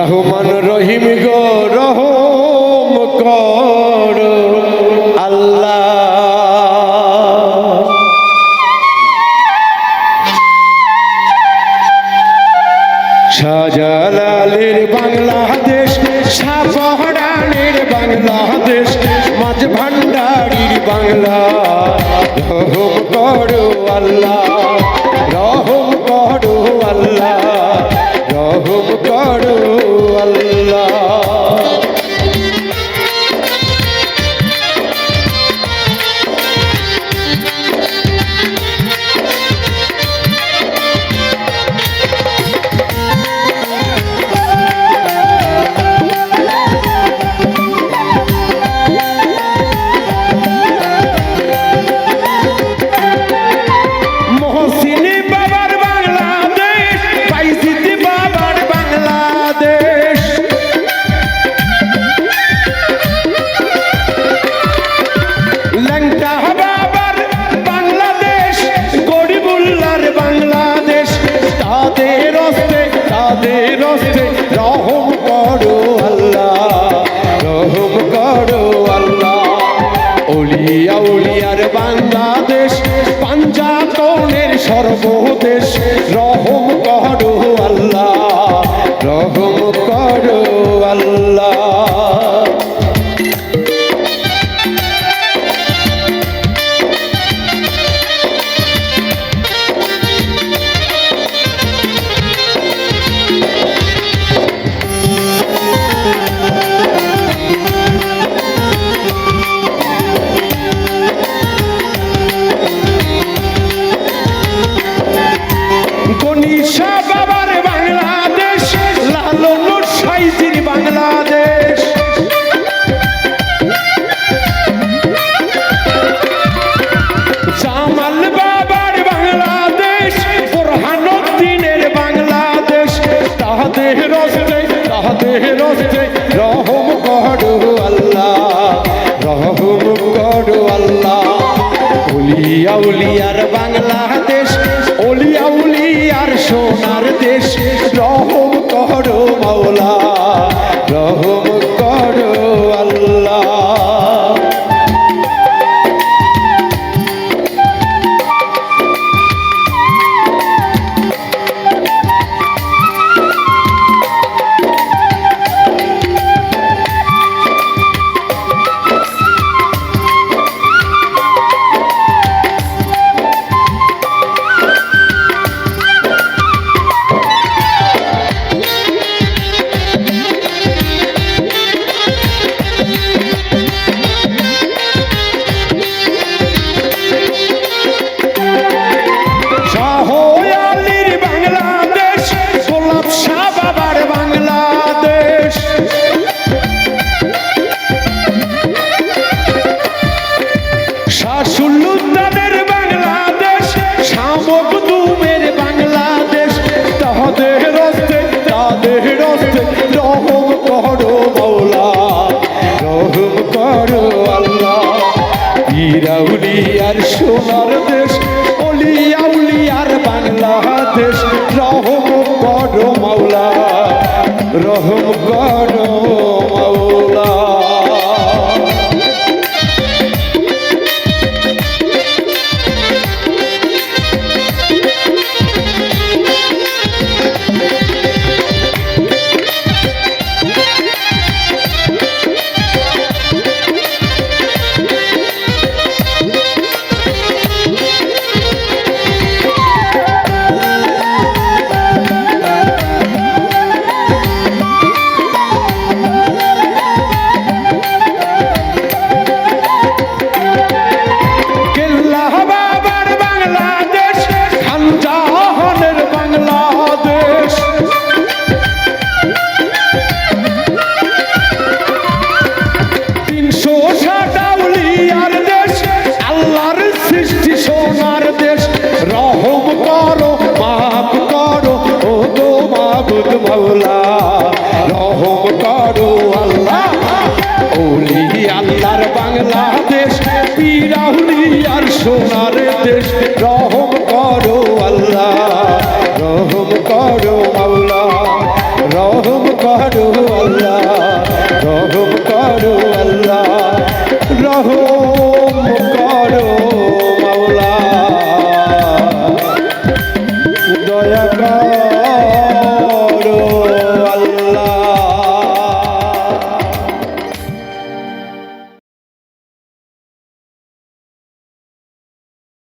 রহমান রহিম গো, রহম কর। আল্লাহ। শাহজালালের বাংলাদেশ শাহজাহানের বাংলাদেশ মাঝ ভান্ডারির বাংলা। রহম করো আল্লাহ, রহম করো আল্লাহ। বাংলাদেশ পাঞ্জাতনের সর্বদেশ রস্তে রহম করো আল্লাহ, রহম করো আল্লাহ। উলিয়া উলিয়ার বাংলাদেশ, উলিয়া উলিয়ার সোনার দেশ, রহম করো মাওলা। করো আল্লাহ। ইরাউলিয়ার সোনার দেশ অলিয়াউলিয়ার বাংলাদেশ রহম করো মাওলা রহম করো বিরাহুলি আর সোনার দেশ রহম